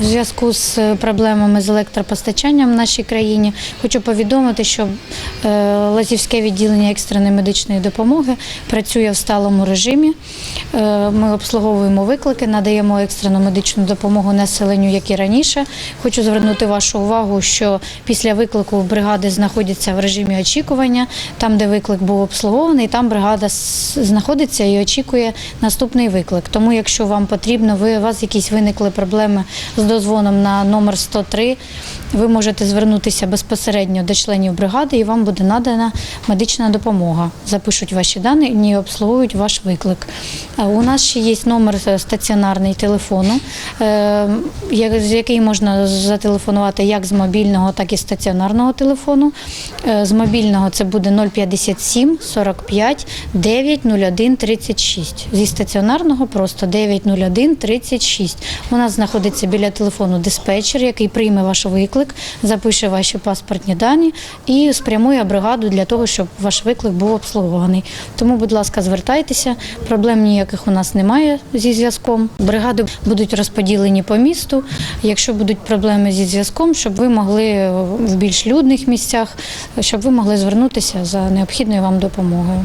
В зв'язку з е, проблемами з електропостачанням в нашій країні хочу повідомити, що е, Лазівське відділення екстреної медичної допомоги працює в сталому режимі. Е, Ми обслуговуємо виклики, надаємо екстрену медичну допомогу населенню, як і раніше. Хочу звернути вашу увагу, що після виклику бригади знаходяться в режимі очікування, там, де виклик був обслугований, там бригада знаходиться і очікує наступний виклик. Тому, якщо вам потрібно, ви у вас якісь виникли проблеми з дозвоном на номер 103, ви можете звернутися безпосередньо до членів бригади, і вам буде надана медична допомога. Запишуть ваші дані і обслуговують ваш виклик. У нас ще є номер е, стаціонарний телефону, е, з який можна зателефонувати як з мобільного, так і стаціонарного телефону. Е, З мобільного це буде 057 45 901 36. Зі стаціонарного просто 901 36. У нас знаходиться біля телефону диспетчер, який прийме ваш виклик, запише ваші паспортні дані і спрямує бригаду для того, щоб ваш виклик був обслугований. Тому, будь ласка, звертайтеся. Проблем ніяких у нас немає зі зв'язком. Бригади будуть розподілені по місту. Якщо будуть проблеми зі зв'язком, щоб ви могли в більш людних місцях, щоб ви могли звернутися за необхідною вам допомогою.